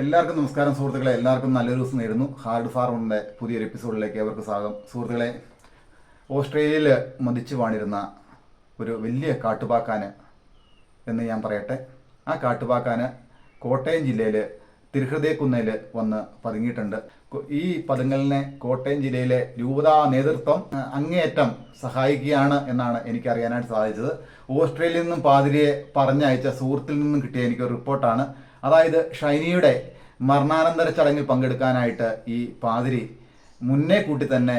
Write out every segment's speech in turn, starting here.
എല്ലാവർക്കും നമസ്കാരം സുഹൃത്തുക്കളെ. എല്ലാവർക്കും നല്ലൊരു ദിവസം നേരുന്നു. ഹാർഡ് ഫാർമിന്റെ പുതിയൊരു എപ്പിസോഡിലേക്ക് അവർക്ക് സ്വാഗതം. സുഹൃത്തുക്കളെ ഓസ്ട്രേലിയയിൽ മതിച്ചു വാണിരുന്ന ഒരു വലിയ കാട്ടുപാക്കാന് എന്ന് ഞാൻ പറയട്ടെ. ആ കാട്ടുപാക്കാന് കോട്ടയം ജില്ലയിൽ തിരുഹൃദയക്കുന്നയിൽ വന്ന് പതുങ്ങിയിട്ടുണ്ട്. ഈ പതുങ്ങലിനെ കോട്ടയം ജില്ലയിലെ രൂപതാ നേതൃത്വം അങ്ങേയറ്റം സഹായിക്കുകയാണ് എന്നാണ് എനിക്ക് അറിയാനായിട്ട് സാധിച്ചത്. ഓസ്ട്രേലിയയിൽ നിന്നും പാതിരിയെ പറഞ്ഞയച്ച സുഹൃത്തിൽ നിന്നും കിട്ടിയ എനിക്കൊരു റിപ്പോർട്ടാണ്. അതായത് ഷൈനിയുടെ മരണാനന്തര ചടങ്ങിൽ പങ്കെടുക്കാനായിട്ട് ഈ പാതിരി മുന്നേ കൂട്ടി തന്നെ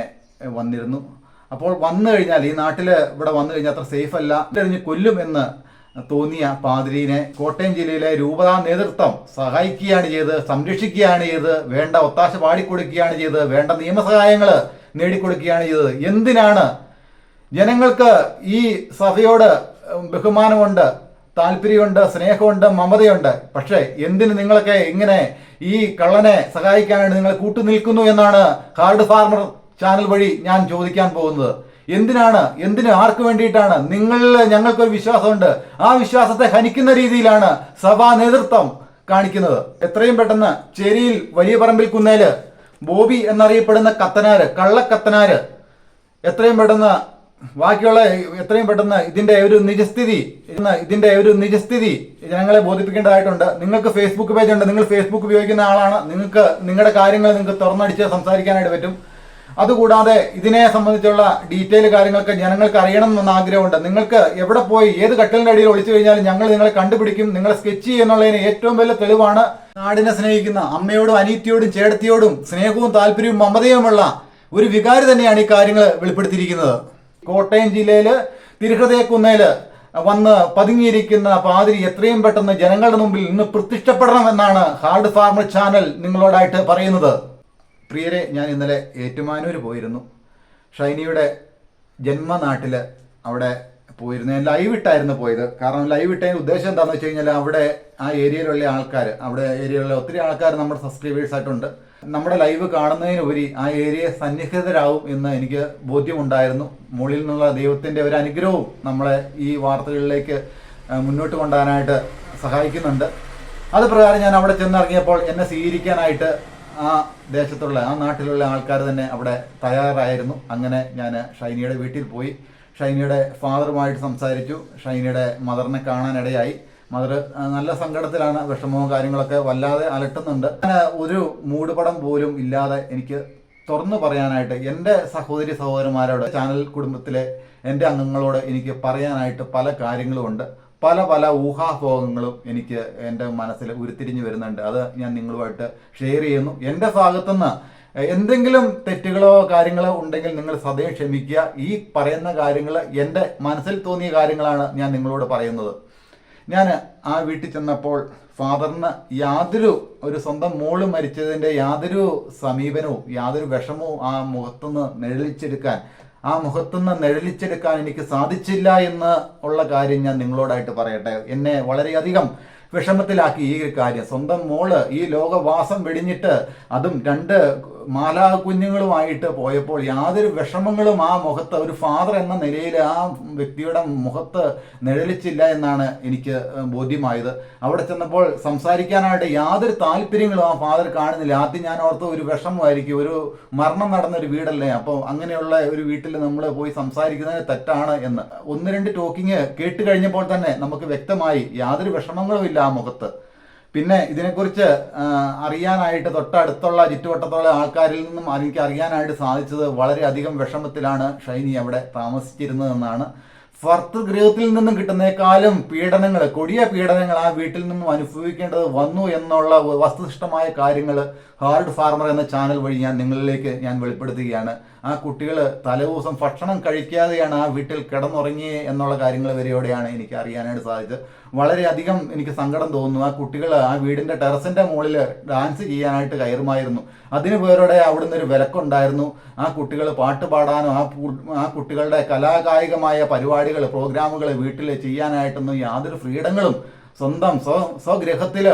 വന്നിരുന്നു. അപ്പോൾ വന്നു കഴിഞ്ഞാൽ ഈ നാട്ടിൽ ഇവിടെ വന്നു കഴിഞ്ഞാൽ അത്ര സേഫ് അല്ല. കഴിഞ്ഞ് കൊല്ലും എന്ന് തോന്നിയ പാതിരീനെ കോട്ടയം ജില്ലയിലെ രൂപതാ നേതൃത്വം സഹായിക്കുകയാണ് ചെയ്ത് സംരക്ഷിക്കുകയാണ് ചെയ്ത് വേണ്ട ഒത്താശ പാടിക്കൊടുക്കുകയാണ് ചെയ്ത് വേണ്ട നിയമസഹായങ്ങൾ നേടിക്കൊടുക്കുകയാണ് ചെയ്തത്. എന്തിനാണ് ജനങ്ങൾക്ക് ഈ സഭയോട് ബഹുമാനമുണ്ട്? താല്പര്യമുണ്ട് സ്നേഹമുണ്ട് മമതയുണ്ട്. പക്ഷേ എന്തിന് നിങ്ങളൊക്കെ ഇങ്ങനെ ഈ കള്ളനെ സഹായിക്കാനായിട്ട് നിങ്ങൾ കൂട്ടുനിൽക്കുന്നു എന്നാണ് ഹാർഡ് ഫാർമർ ചാനൽ വഴി ഞാൻ ചോദിക്കാൻ പോകുന്നത്. എന്തിനാണ് എന്തിന് ആർക്ക് വേണ്ടിയിട്ടാണ്? നിങ്ങളിൽ ഞങ്ങൾക്കൊരു വിശ്വാസമുണ്ട്. ആ വിശ്വാസത്തെ ഹനിക്കുന്ന രീതിയിലാണ് സഭാ നേതൃത്വം കാണിക്കുന്നത്. എത്രയും പെട്ടെന്ന് ചേരിയിൽ വലിയ പറമ്പിൽ കുന്നേൽ ബോബി എന്നറിയപ്പെടുന്ന കത്തനാര് കള്ളക്കത്തനാര് എത്രയും പെട്ടെന്ന് ബാക്കിയുള്ള എത്രയും പെട്ടെന്ന് ഇതിന്റെ ഒരു നിജസ്ഥിതി ഇതിന്റെ ഒരു നിജസ്ഥിതി ജനങ്ങളെ ബോധിപ്പിക്കേണ്ടതായിട്ടുണ്ട്. നിങ്ങൾക്ക് ഫേസ്ബുക്ക് പേജ് ഉണ്ട്. നിങ്ങൾ ഫേസ്ബുക്ക് ഉപയോഗിക്കുന്ന ആളാണ്. നിങ്ങൾക്ക് നിങ്ങളുടെ കാര്യങ്ങൾ നിങ്ങൾക്ക് തുറന്നടിച്ച് സംസാരിക്കാനായിട്ട് പറ്റും. അതുകൂടാതെ ഇതിനെ സംബന്ധിച്ചുള്ള ഡീറ്റെയിൽ കാര്യങ്ങളൊക്കെ ജനങ്ങൾക്ക് അറിയണം എന്ന ആഗ്രഹമുണ്ട്. നിങ്ങൾക്ക് എവിടെ പോയി ഏത് കട്ടലിന്റെ അടിയിൽ ഒളിച്ചു കഴിഞ്ഞാലും ഞങ്ങൾ നിങ്ങളെ കണ്ടുപിടിക്കും. നിങ്ങളെ സ്കെച്ച് ചെയ്യുന്നുള്ളതിന് ഏറ്റവും വലിയ തെളിവാണ് നാടിനെ സ്നേഹിക്കുന്ന അമ്മയോടും അനീത്തിയോടും ചേട്ടത്തിയോടും സ്നേഹവും താല്പര്യവും മമതയുമുള്ള ഒരു വികാരി തന്നെയാണ് ഈ കാര്യങ്ങൾ വെളിപ്പെടുത്തിയിരിക്കുന്നത്. കോട്ടയം ജില്ലയിൽ തിരുഹൃദയക്കുന്നേൽ വന്ന് പതുങ്ങിയിരിക്കുന്ന പാതിരി എത്രയും പെട്ടെന്ന് ജനങ്ങളുടെ മുമ്പിൽ ഇന്ന് പ്രത്യക്ഷപ്പെടണമെന്നാണ് ഹാർഡ് ഫാർമർ ചാനൽ നിങ്ങളോടായിട്ട് പറയുന്നത്. പ്രിയരെ ഞാൻ ഇന്നലെ ഏറ്റുമാനൂർ പോയിരുന്നു. ഷൈനിയുടെ ജന്മനാട്ടിൽ അവിടെ പോയിരുന്നു ഞാൻ ലൈവ് ഇട്ടായിരുന്നു പോയത്. കാരണം ലൈവ് ഇട്ടതിന് ഉദ്ദേശം എന്താണെന്ന് വെച്ച് കഴിഞ്ഞാൽ അവിടെ ആ ഏരിയയിലുള്ള ആൾക്കാർ അവിടെ ഏരിയയിലുള്ള ഒത്തിരി ആൾക്കാർ നമ്മുടെ സബ്സ്ക്രൈബേഴ്സ് ആയിട്ടുണ്ട്. നമ്മുടെ ലൈവ് കാണുന്നതിനുപരി ആ ഏരിയ സന്നിഹിതരാകും എന്ന് എനിക്ക് ബോധ്യമുണ്ടായിരുന്നു. മുകളിൽ നിന്നുള്ള ദൈവത്തിന്റെ ഒരു അനുഗ്രഹവും നമ്മളെ ഈ വാർത്തകളിലേക്ക് മുന്നോട്ട് കൊണ്ടുപോകാനായിട്ട് സഹായിക്കുന്നുണ്ട്. അത് പ്രകാരം ഞാൻ അവിടെ ചെന്നിറങ്ങിയപ്പോൾ എന്നെ സ്വീകരിക്കാനായിട്ട് ആ ദേശത്തുള്ള ആ നാട്ടിലുള്ള ആൾക്കാർ തന്നെ അവിടെ തയ്യാറായിരുന്നു. അങ്ങനെ ഞാൻ ഷൈനിയുടെ വീട്ടിൽ പോയി. ഷൈനിയുടെ ഫാദറുമായിട്ട് സംസാരിച്ചു. ഷൈനിയുടെ മദറിനെ കാണാനിടയായി. മദർ നല്ല സങ്കടത്തിലാണ് വിഷമവും കാര്യങ്ങളൊക്കെ വല്ലാതെ അലട്ടുന്നുണ്ട്. ഒരു മൂടുപടം പോലും ഇല്ലാതെ എനിക്ക് തുറന്നു പറയാനായിട്ട് എന്റെ സഹോദരി സഹോദരന്മാരോട് ചാനൽ കുടുംബത്തിലെ എന്റെ അംഗങ്ങളോട് എനിക്ക് പറയാനായിട്ട് പല കാര്യങ്ങളുമുണ്ട് പല പല ഊഹാഭോഗങ്ങളും എനിക്ക് എന്റെ മനസ്സിൽ ഉരുത്തിരിഞ്ഞു വരുന്നുണ്ട്. അത് ഞാൻ നിങ്ങളുമായിട്ട് ഷെയർ ചെയ്യുന്നു. എന്റെ ഭാഗത്തുനിന്ന് എന്തെങ്കിലും തെറ്റുകളോ കാര്യങ്ങളോ ഉണ്ടെങ്കിൽ നിങ്ങൾ സദയം ക്ഷമിക്കുക. ഈ പറയുന്ന കാര്യങ്ങൾ എന്റെ മനസ്സിൽ തോന്നിയ കാര്യങ്ങളാണ് ഞാൻ നിങ്ങളോട് പറയുന്നത്. ഞാൻ ആ വീട്ടിൽ ചെന്നപ്പോൾ ഫാദറിന് യാതൊരു ഒരു സ്വന്തം മോൾ മരിച്ചതിന്റെ യാതൊരു സമീപനവും യാതൊരു വിഷമവും ആ മുഖത്തുനിന്ന് നിഴലിച്ചെടുക്കാൻ ആ മുഖത്തുനിന്ന് നിഴലിച്ചെടുക്കാൻ എനിക്ക് സാധിച്ചില്ല എന്ന് ഉള്ള കാര്യം ഞാൻ നിങ്ങളോടായിട്ട് പറയട്ടെ. എന്നെ വളരെയധികം വിഷമത്തിലാക്കി ഈ കാര്യം. സ്വന്തം മോൾ ഈ ലോകവാസം വെടിഞ്ഞിട്ട് അതും രണ്ട് മാലാ കുഞ്ഞുങ്ങളുമായിട്ട് പോയപ്പോൾ യാതൊരു വിഷമങ്ങളും ആ മുഖത്ത് ഒരു ഫാദർ എന്ന നിലയിൽ ആ വ്യക്തിയുടെ മുഖത്ത് നിഴലിച്ചില്ല എന്നാണ് എനിക്ക് ബോധ്യമായത്. അവിടെ ചെന്നപ്പോൾ സംസാരിക്കാനായിട്ട് യാതൊരു താല്പര്യങ്ങളും ആ ഫാദർ കാണുന്നില്ല. ആദ്യം ഞാൻ ഓർത്ത് ഒരു വിഷമമായിരിക്കും. ഒരു മരണം നടന്ന ഒരു വീടല്ലേ? അപ്പോൾ അങ്ങനെയുള്ള ഒരു വീട്ടിൽ നമ്മൾ പോയി സംസാരിക്കുന്നത് തെറ്റാണ് എന്ന്. ഒന്ന് രണ്ട് ടോക്കിങ് കേട്ട് കഴിഞ്ഞപ്പോൾ തന്നെ നമുക്ക് വ്യക്തമായി യാതൊരു വിഷമങ്ങളും ഇല്ല. ആ മുഖത്ത്. പിന്നെ ഇതിനെക്കുറിച്ച് അറിയാനായിട്ട് തൊട്ടടുത്തുള്ള ചുറ്റുവട്ടത്തുള്ള ആൾക്കാരിൽ നിന്നും എനിക്ക് അറിയാനായിട്ട് സാധിച്ചത് വളരെയധികം വിഷമത്തിലാണ് ഷൈനി അവിടെ താമസിച്ചിരുന്നതെന്നാണ്. ഭർത്തൃഗൃഹത്തിൽ നിന്നും കിട്ടുന്നേക്കാളും പീഡനങ്ങൾ കൊടിയ പീഡനങ്ങൾ ആ വീട്ടിൽ നിന്നും അനുഭവിക്കേണ്ടത് വന്നു എന്നുള്ള വസ്തുനിഷ്ഠമായ കാര്യങ്ങൾ ഹാർഡ് ഫാർമർ എന്ന ചാനൽ വഴി ഞാൻ നിങ്ങളിലേക്ക് ഞാൻ വെളിപ്പെടുത്തുകയാണ്. ആ കുട്ടികൾ തലേദിവസം ഭക്ഷണം കഴിക്കാതെയാണ് ആ വീട്ടിൽ കിടന്നുറങ്ങി എന്നുള്ള കാര്യങ്ങൾ വരെയോടെയാണ് എനിക്ക് അറിയാനായിട്ട് സാധിച്ചത്. വളരെയധികം എനിക്ക് സങ്കടം തോന്നുന്നു. ആ കുട്ടികൾ ആ വീടിന്റെ ടെറസിന്റെ മുകളിൽ ഡാൻസ് ചെയ്യാനായിട്ട് കയറുമായിരുന്നു. അതിനു പേരോടെ അവിടുന്ന് ഒരു വിലക്കുണ്ടായിരുന്നു. ആ കുട്ടികൾ പാട്ട് പാടാനോ ആ ആ കുട്ടികളുടെ കലാകായികമായ പരിപാടികൾ പ്രോഗ്രാമുകൾ വീട്ടിൽ ചെയ്യാനായിട്ടൊന്നും യാതൊരു ഫ്രീഡങ്ങളും സ്വന്തം സ്വ സ്വഗൃഹത്തിൽ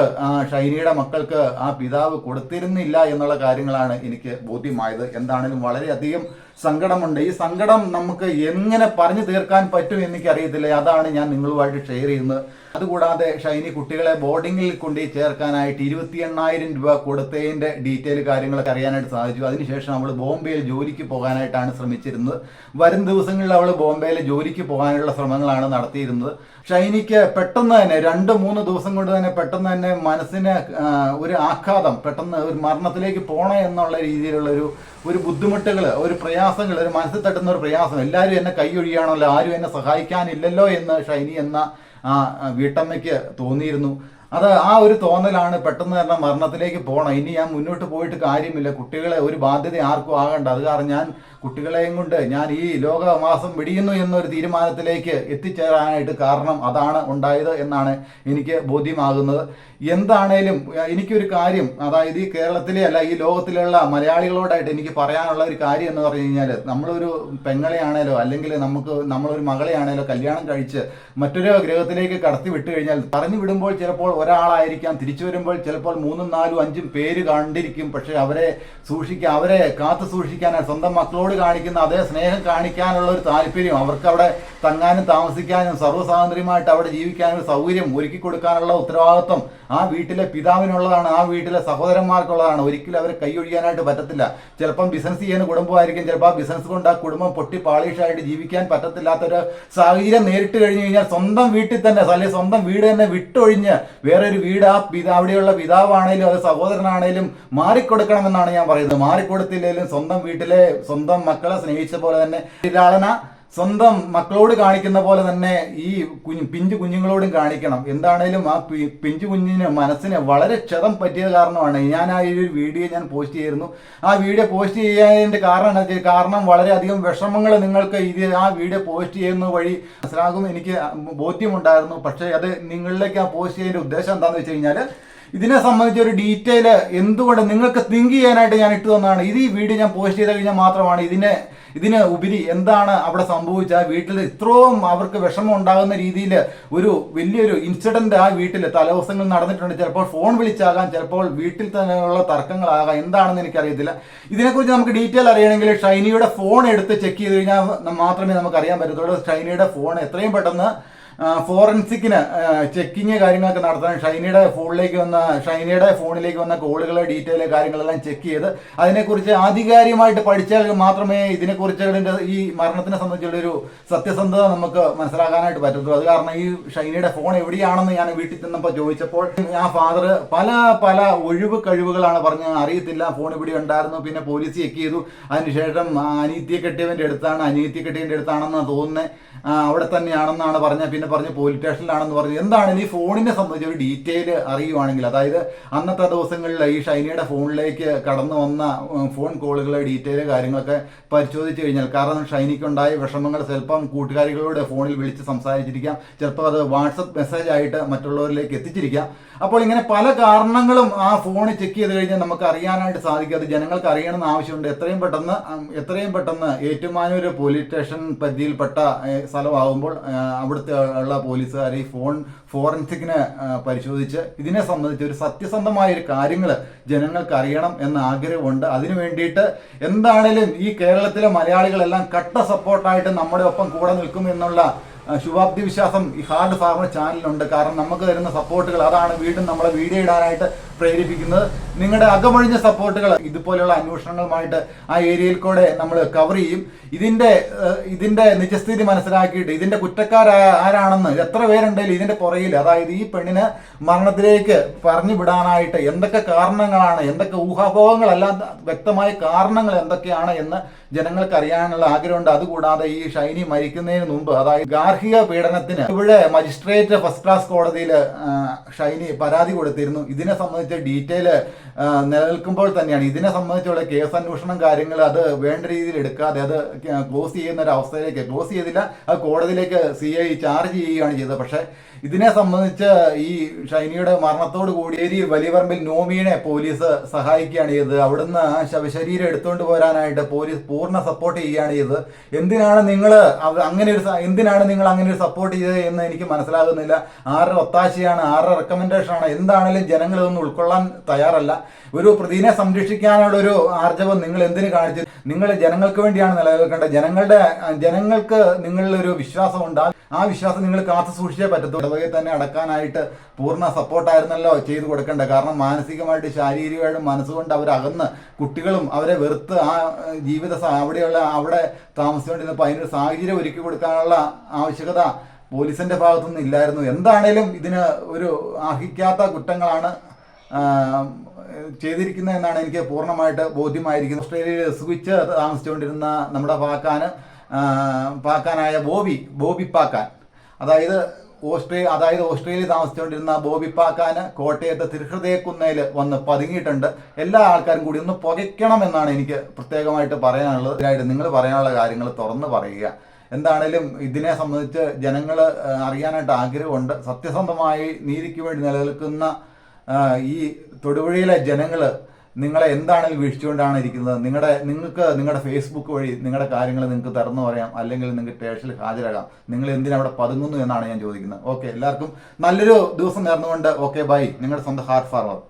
ഷൈനിയുടെ മക്കൾക്ക് ആ പിതാവ് കൊടുത്തിരുന്നില്ല എന്നുള്ള കാര്യങ്ങളാണ് എനിക്ക് ബോധ്യമായത്. എന്താണെങ്കിലും വളരെയധികം സങ്കടമുണ്ട്. ഈ സങ്കടം നമുക്ക് എങ്ങനെ പറഞ്ഞു തീർക്കാൻ പറ്റും എനിക്ക് അറിയത്തില്ല അതാണ് ഞാൻ നിങ്ങളുമായിട്ട് ഷെയർ ചെയ്യുന്നത്. അതുകൂടാതെ ഷൈനി കുട്ടികളെ ബോർഡിങ്ങിൽ കൊണ്ട് ചേർക്കാനായിട്ട് ഇരുപത്തി എണ്ണായിരം രൂപ കൊടുത്തതിന്റെ ഡീറ്റെയിൽ കാര്യങ്ങളൊക്കെ അറിയാനായിട്ട് സാധിച്ചു. അതിനുശേഷം അവൾ ബോംബെയിൽ ജോലിക്ക് പോകാനായിട്ടാണ് ശ്രമിച്ചിരുന്നത്. വരും ദിവസങ്ങളിൽ അവൾ ബോംബെയിൽ ജോലിക്ക് പോകാനുള്ള ശ്രമങ്ങളാണ് നടത്തിയിരുന്നത്. ഷൈനിക്ക് പെട്ടെന്ന് തന്നെ രണ്ട് മൂന്ന് ദിവസം കൊണ്ട് തന്നെ പെട്ടെന്ന് തന്നെ മനസ്സിന് ഒരു ആഘാതം പെട്ടെന്ന് ഒരു മരണത്തിലേക്ക് പോണേ എന്നുള്ള രീതിയിലുള്ള ഒരു ഒരു ബുദ്ധിമുട്ടുകൾ ഒരു പ്രയാസങ്ങൾ ഒരു മനസ്സിൽ തട്ടുന്ന ഒരു പ്രയാസം. എല്ലാവരും എന്നെ കൈയൊഴിയാണല്ലോ ആരും എന്നെ സഹായിക്കാനില്ലല്ലോ എന്ന് ഷൈനി എന്ന ആ വീട്ടമ്മയ്ക്ക് തോന്നിയിരുന്നു. അത് ആ ഒരു തോന്നലാണ് പെട്ടെന്ന് തന്നെ മരണത്തിലേക്ക് പോകണം ഇനി ഞാൻ മുന്നോട്ട് പോയിട്ട് കാര്യമില്ല. കുട്ടികളെ ഒരു ബാധ്യത ആർക്കും ആകണ്ട. അത് കാരണം ഞാൻ കുട്ടികളെയും കൊണ്ട് ഞാൻ ഈ ലോകമാസം വെടിയുന്നു എന്നൊരു തീരുമാനത്തിലേക്ക് എത്തിച്ചേരാനായിട്ട് കാരണം അതാണ് ഉണ്ടായത് എന്നാണ് എനിക്ക് ബോധ്യമാകുന്നത്. എന്താണേലും എനിക്കൊരു കാര്യം അതായത് ഈ കേരളത്തിലെ അല്ല ഈ ലോകത്തിലുള്ള മലയാളികളോടായിട്ട് എനിക്ക് പറയാനുള്ള ഒരു കാര്യം എന്ന് പറഞ്ഞു കഴിഞ്ഞാൽ നമ്മളൊരു പെങ്ങളെയാണേലോ അല്ലെങ്കിൽ നമുക്ക് നമ്മളൊരു മകളെയാണേലോ കല്യാണം കഴിച്ച് മറ്റൊരു ഗ്രഹത്തിലേക്ക് കടത്തി വിട്ടു കഴിഞ്ഞാൽ പറഞ്ഞു വിടുമ്പോൾ ചിലപ്പോൾ ഒരാളായിരിക്കാം. തിരിച്ചു വരുമ്പോൾ ചിലപ്പോൾ മൂന്നും നാലും അഞ്ചും പേര് കണ്ടിരിക്കും. പക്ഷെ അവരെ സൂക്ഷിക്കാൻ അവരെ കാത്തു സൂക്ഷിക്കാൻ സ്വന്തം മക്കളോട് കാണിക്കുന്ന അതേ സ്നേഹം കാണിക്കാനുള്ള ഒരു താല്പര്യം അവർക്ക് അവിടെ തങ്ങാനും താമസിക്കാനും സർവസ്വാതന്ത്ര്യമായിട്ട് അവിടെ ജീവിക്കാനും സൗകര്യം ഒരുക്കി കൊടുക്കാനുള്ള ഉത്തരവാദിത്വം ആ വീട്ടിലെ പിതാവിനുള്ളതാണ് ആ വീട്ടിലെ സഹോദരന്മാർക്കുള്ളതാണ്. ഒരിക്കലും അവരെ കൈയൊഴിയാനായിട്ട് പറ്റത്തില്ല. ചിലപ്പം ബിസിനസ് ചെയ്യുന്ന കുടുംബമായിരിക്കും. ചിലപ്പോൾ ആ ബിസിനസ് കൊണ്ട് ആ കുടുംബം പൊട്ടി പാളീഷായിട്ട് ജീവിക്കാൻ പറ്റത്തില്ലാത്തൊരു സാഹചര്യം നേരിട്ട് കഴിഞ്ഞു കഴിഞ്ഞാൽ സ്വന്തം വീട്ടിൽ തന്നെ അല്ലെങ്കിൽ സ്വന്തം വീട് തന്നെ വിട്ടൊഴിഞ്ഞ് വേറൊരു വീട് ആ അവിടെയുള്ള പിതാവാണേലും അത് സഹോദരനാണേലും മാറിക്കൊടുക്കണമെന്നാണ് ഞാൻ പറയുന്നത്. മാറിക്കൊടുത്തില്ലെങ്കിലും സ്വന്തം വീട്ടിലെ സ്വന്തം മക്കളെ സ്നേഹിച്ച പോലെ തന്നെ. ലാളന സ്വന്തം മക്കളോട് കാണിക്കുന്ന പോലെ തന്നെ ഈ കുഞ്ഞു പിഞ്ചു കുഞ്ഞുങ്ങളോടും കാണിക്കണം. എന്താണേലും ആ പിഞ്ചു കുഞ്ഞിന് മനസ്സിന് വളരെ ക്ഷതം പറ്റിയ കാരണമാണ്. ഞാൻ ആ ഒരു വീഡിയോ ഞാൻ പോസ്റ്റ് ചെയ്തിരുന്നു. ആ വീഡിയോ പോസ്റ്റ് ചെയ്യാതിന്റെ കാരണം കാരണം വളരെയധികം വിഷമങ്ങൾ നിങ്ങൾക്ക് ഇത് ആ വീഡിയോ പോസ്റ്റ് ചെയ്യുന്ന വഴി മനസ്സിലാകും. എനിക്ക് ബോധ്യമുണ്ടായിരുന്നു. പക്ഷേ അത് നിങ്ങളിലേക്ക് ആ പോസ്റ്റ് ചെയ്യുന്ന ഉദ്ദേശം എന്താണെന്ന് വെച്ച് കഴിഞ്ഞാൽ ഇതിനെ സംബന്ധിച്ച് ഒരു ഡീറ്റെയിൽ എന്തുകൊണ്ട് നിങ്ങൾക്ക് തിങ്ക് ചെയ്യാനായിട്ട് ഞാൻ ഇട്ടു തന്നതാണ് ഇത് ഈ വീഡിയോ ഞാൻ പോസ്റ്റ് ചെയ്ത് കഴിഞ്ഞാൽ മാത്രമാണ് ഇതിനെ ഇതിന് ഉപരി എന്താണ് അവിടെ സംഭവിച്ച ആ വീട്ടിൽ ഇത്രയും അവർക്ക് വിഷമം ഉണ്ടാകുന്ന രീതിയിൽ ഒരു വലിയൊരു ഇൻസിഡന്റ് ആ വീട്ടിൽ തലേദിവസങ്ങൾ നടന്നിട്ടുണ്ട്. ചിലപ്പോൾ ഫോൺ വിളിച്ചാകാം ചിലപ്പോൾ വീട്ടിൽ തന്നെയുള്ള തർക്കങ്ങളാകാം. എന്താണെന്ന് എനിക്കറിയത്തില്ല. ഇതിനെക്കുറിച്ച് നമുക്ക് ഡീറ്റെയിൽ അറിയണമെങ്കിൽ ഷൈനിയുടെ ഫോൺ എടുത്ത് ചെക്ക് ചെയ്ത് കഴിഞ്ഞാൽ മാത്രമേ നമുക്ക് അറിയാൻ പറ്റത്തുള്ളൂ. ഷൈനിയുടെ ഫോൺ എത്രയും പെട്ടെന്ന് ഫോറൻസിക്കിന് ചെക്കിങ് കാര്യങ്ങളൊക്കെ നടത്താൻ ഷൈനിയുടെ ഫോണിലേക്ക് വന്ന ഷൈനിയുടെ ഫോണിലേക്ക് വന്ന കോളുകൾ ഡീറ്റെയിൽ കാര്യങ്ങളെല്ലാം ചെക്ക് ചെയ്ത് അതിനെക്കുറിച്ച് ആധികാരികമായിട്ട് പഠിച്ചാൽ മാത്രമേ ഇതിനെക്കുറിച്ച് ഈ മരണത്തിനെ സംബന്ധിച്ചുള്ളൊരു സത്യസന്ധത നമുക്ക് മനസ്സിലാക്കാനായിട്ട് പറ്റത്തുള്ളൂ. അത് കാരണം ഈ ഷൈനിയുടെ ഫോൺ എവിടെയാണെന്ന് ഞാൻ വീട്ടിൽ ചെന്നപ്പോൾ ചോദിച്ചപ്പോൾ ആ ഫാദർ പല പല ഒഴിവ് കഴിവുകളാണ് പറഞ്ഞ് അറിയത്തില്ല. ഫോൺ ഇവിടെ ഉണ്ടായിരുന്നു പിന്നെ പോലീസ് ചെക്ക് ചെയ്തു. അതിനുശേഷം അനീത്തിയെ കെട്ടിയവന്റെ അടുത്താണ്. അനീത്തിയെ കെട്ടിയവന്റെ അടുത്താണെന്ന് തോന്നുന്നത് അവിടെ തന്നെയാണെന്നാണ് പറഞ്ഞ പിന്നെ പറഞ്ഞ് പോലീസ് സ്റ്റേഷനിലാണെന്ന് പറഞ്ഞു എന്താണ് ഈ ഫോണിനെ സംബന്ധിച്ച് ഒരു ഡീറ്റെയിൽ അറിയുവാണെങ്കിൽ? അതായത് അന്നത്തെ ദിവസങ്ങളിൽ ഈ ഷൈനിയുടെ ഫോണിലേക്ക് കടന്നു വന്ന ഫോൺ കോളുകളെ ഡീറ്റെയിൽ കാര്യങ്ങളൊക്കെ പരിശോധിച്ച് കഴിഞ്ഞാൽ കാരണം ഷൈനിക്കുണ്ടായ വിഷമങ്ങൾ ചിലപ്പം കൂട്ടുകാരികളോട് ഫോണിൽ വിളിച്ച് സംസാരിച്ചിരിക്കാം. ചിലപ്പോൾ അത് വാട്സപ്പ് മെസ്സേജ് ആയിട്ട് മറ്റുള്ളവരിലേക്ക് എത്തിച്ചിരിക്കാം. അപ്പോൾ ഇങ്ങനെ പല കാരണങ്ങളും ആ ഫോൺ ചെക്ക് ചെയ്ത് കഴിഞ്ഞാൽ നമുക്ക് അറിയാനായിട്ട് സാധിക്കും. അത് ജനങ്ങൾക്ക് അറിയണമെന്ന് ആവശ്യമുണ്ട്. എത്രയും പെട്ടെന്ന് എത്രയും പെട്ടെന്ന് ഏറ്റുമാനൂർ പോലീസ് സ്റ്റേഷൻ പരിധിയിൽപ്പെട്ട സ്ഥലമാകുമ്പോൾ അവിടുത്തെ ഉള്ള പോലീസുകാർ ഈ ഫോൺ ഫോറൻസിക്കിനെ പരിശോധിച്ച് ഇതിനെ സംബന്ധിച്ച് ഒരു സത്യസന്ധമായ ഒരു കാര്യങ്ങൾ ജനങ്ങൾക്ക് അറിയണം എന്ന ആഗ്രഹമുണ്ട്. അതിനു വേണ്ടിയിട്ട് എന്താണേലും ഈ കേരളത്തിലെ മലയാളികളെല്ലാം കട്ട സപ്പോർട്ടായിട്ട് നമ്മുടെ ഒപ്പം കൂടെ നിൽക്കും എന്നുള്ള ശുഭാപ്തി വിശ്വാസം ഈ ഹാർഡ് ഫാർമർ ചാനലിലുണ്ട്. കാരണം നമുക്ക് തരുന്ന സപ്പോർട്ടുകൾ അതാണ് വീണ്ടും നമ്മളെ വീഡിയോ ഇടാനായിട്ട് പ്രേരിപ്പിക്കുന്നത്. നിങ്ങളുടെ അകമൊഴിഞ്ഞ സപ്പോർട്ടുകൾ ഇതുപോലെയുള്ള അന്വേഷണങ്ങളുമായിട്ട് ആ ഏരിയയിൽ കൂടെ നമ്മൾ കവർ ചെയ്യും. ഇതിന്റെ ഇതിന്റെ നിജസ്ഥിതി മനസ്സിലാക്കിയിട്ട് ഇതിന്റെ കുറ്റക്കാരായ ആരാണെന്ന് എത്ര പേരുണ്ടെങ്കിലും ഇതിന്റെ പുറയിൽ അതായത് ഈ പെണ്ണിന് മരണത്തിലേക്ക് പറഞ്ഞു വിടാനായിട്ട് എന്തൊക്കെ കാരണങ്ങളാണ് എന്തൊക്കെ ഊഹാഭോഗങ്ങളല്ലാത്ത വ്യക്തമായ കാരണങ്ങൾ എന്തൊക്കെയാണ് എന്ന് ജനങ്ങൾക്ക് അറിയാനുള്ള ആഗ്രഹമുണ്ട്. അതുകൂടാതെ ഈ ഷൈനി മരിക്കുന്നതിന് മുമ്പ് അതായത് ഗാർഹിക പീഡനത്തിന് ഇവിടെ മജിസ്ട്രേറ്റ് ഫസ്റ്റ് ക്ലാസ് കോടതിയിൽ ഷൈനി പരാതി കൊടുത്തിരുന്നു. ഇതിനെ സംബന്ധിച്ച ഡീറ്റെയിൽ നിലനിൽക്കുമ്പോൾ തന്നെയാണ്. ഇതിനെ സംബന്ധിച്ചുള്ള കേസ് അന്വേഷണം കാര്യങ്ങൾ അത് വേണ്ട രീതിയിൽ എടുക്കാതെ അത് ക്ലോസ് ചെയ്യുന്ന ഒരു അവസ്ഥയിലേക്ക് ക്ലോസ് ചെയ്തില്ല. അത് കോടതിയിലേക്ക് സി ഐ ചാർജ് ചെയ്യുകയാണ് ചെയ്തത്. പക്ഷേ ഇതിനെ സംബന്ധിച്ച് ഈ ഷൈനിയുടെ മരണത്തോട് കൂടിയേരി വലിയ വലിയപറമ്പിൽ നോമിയെ പോലീസ് സഹായിക്കുകയാണ് ചെയ്തത്. അവിടുന്ന് ശവശരീരം എടുത്തുകൊണ്ട് പോരാനായിട്ട് പോലീസ് പൂർണ സപ്പോർട്ട് ചെയ്യുകയാണ് ചെയ്തത്. എന്തിനാണ് നിങ്ങൾ അങ്ങനെ ഒരു എന്തിനാണ് നിങ്ങൾ അങ്ങനെ ഒരു സപ്പോർട്ട് ചെയ്തത് എന്ന് എനിക്ക് മനസ്സിലാകുന്നില്ല. ആരുടെ ഒത്താശയാണ് ആരുടെ റെക്കമെൻഡേഷൻ ആണ് എന്താണെങ്കിലും ജനങ്ങൾ ഇതൊന്നും ഉൾക്കൊള്ളാൻ തയ്യാറല്ല. ഒരു പ്രതിനെ സംരക്ഷിക്കാനുള്ള ഒരു ആർജവം നിങ്ങൾ എന്തിന് കാണിച്ചു? നിങ്ങൾ ജനങ്ങൾക്ക് വേണ്ടിയാണ് നിലനിൽക്കേണ്ടത്. ജനങ്ങളുടെ ജനങ്ങൾക്ക് നിങ്ങളിൽ ഒരു വിശ്വാസം ഉണ്ടാകും ആ വിശ്വാസം നിങ്ങൾ കാത്തു സൂക്ഷിച്ചേ പറ്റത്തുള്ളൂ. ഇടവകയിൽ തന്നെ അടക്കാനായിട്ട് പൂർണ സപ്പോർട്ടായിരുന്നല്ലോ ചെയ്തു കൊടുക്കേണ്ടത്. കാരണം മാനസികമായിട്ട് ശാരീരികമായിട്ടും മനസ്സുകൊണ്ട് അവർ അകന്ന് കുട്ടികളും അവരെ വെറുത്ത് ആ ജീവിത അവിടെയുള്ള അവിടെ താമസിച്ചുകൊണ്ടിരുന്നപ്പോൾ അതിനൊരു സാഹചര്യം ഒരുക്കി കൊടുക്കാനുള്ള ആവശ്യകത പോലീസിന്റെ ഭാഗത്തുനിന്ന് ഇല്ലായിരുന്നു. എന്താണേലും ഇതിന് ഒരു അർഹിക്കാത്ത കുറ്റങ്ങളാണ് ചെയ്തിരിക്കുന്നത് എന്നാണ് എനിക്ക് പൂർണമായിട്ട് ബോധ്യമായിരിക്കുന്നത്. ഓസ്ട്രേലിയയിൽ സുഖിച്ച് താമസിച്ചുകൊണ്ടിരുന്ന നമ്മുടെ പാക്കാന് പാക്കാനായ ബോബി ബോബി പാക്കാൻ. അതായത് ഓസ്ട്രേ അതായത് ഓസ്ട്രേലിയ താമസിച്ചുകൊണ്ടിരുന്ന ബോബി പാക്കാന് കോട്ടയത്ത് തിരുഹൃദയക്കുന്നയിൽ വന്ന് പതുങ്ങിയിട്ടുണ്ട്. എല്ലാ ആൾക്കാരും കൂടി ഒന്ന് പുകയ്ക്കണം എന്നാണ് എനിക്ക് പ്രത്യേകമായിട്ട് പറയാനുള്ളത്. ഇതിനായിട്ട് നിങ്ങൾ പറയാനുള്ള കാര്യങ്ങൾ തുറന്ന് പറയുക. എന്താണേലും ഇതിനെ സംബന്ധിച്ച് ജനങ്ങൾ അറിയാനായിട്ട് ആഗ്രഹമുണ്ട്. സത്യസന്ധമായി നീതിക്ക് വേണ്ടി നിലനിൽക്കുന്ന ഈ തൊടുപുഴയിലെ ജനങ്ങൾ നിങ്ങളെ എന്താണ് വീഴ്ചകൊണ്ടാണ് ഇരിക്കുന്നത്? നിങ്ങളുടെ നിങ്ങൾക്ക് നിങ്ങളുടെ ഫേസ്ബുക്ക് വഴി നിങ്ങളുടെ കാര്യങ്ങൾ നിങ്ങൾക്ക് തുറന്നു പറയാം. അല്ലെങ്കിൽ നിങ്ങൾക്ക് സ്റ്റേഷനിൽ ഹാജരാകാം. നിങ്ങൾ എന്തിനവിടെ പതുങ്ങുന്നു എന്നാണ് ഞാൻ ചോദിക്കുന്നത്. ഓക്കെ എല്ലാവർക്കും നല്ലൊരു ദിവസം നേർന്നുകൊണ്ട് ഓക്കെ ബൈ. നിങ്ങളുടെ സ്വന്തം ഹാർട്ട് ഫാർമർ